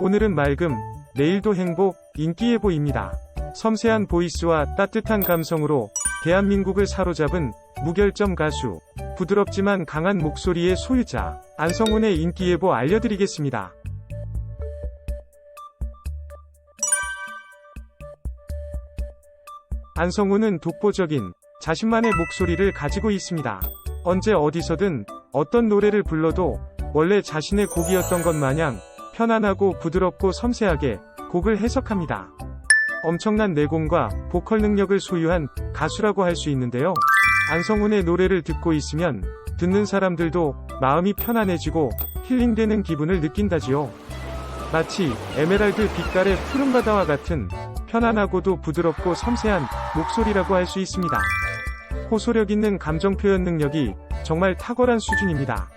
오늘은 맑음, 내일도 행복, 인기예보입니다. 섬세한 보이스와 따뜻한 감성으로 대한민국을 사로잡은 무결점 가수, 부드럽지만 강한 목소리의 소유자, 안성훈의 인기예보 알려드리겠습니다. 안성훈은 독보적인 자신만의 목소리를 가지고 있습니다. 언제 어디서든 어떤 노래를 불러도 원래 자신의 곡이었던 것 마냥 편안하고 부드럽고 섬세하게 곡을 해석합니다. 엄청난 내공과 보컬 능력을 소유한 가수라고 할 수 있는데요. 안성훈의 노래를 듣고 있으면 듣는 사람들도 마음이 편안해지고 힐링되는 기분을 느낀다지요. 마치 에메랄드 빛깔의 푸른 바다와 같은 편안하고도 부드럽고 섬세한 목소리라고 할 수 있습니다. 호소력 있는 감정 표현 능력이 정말 탁월한 수준입니다.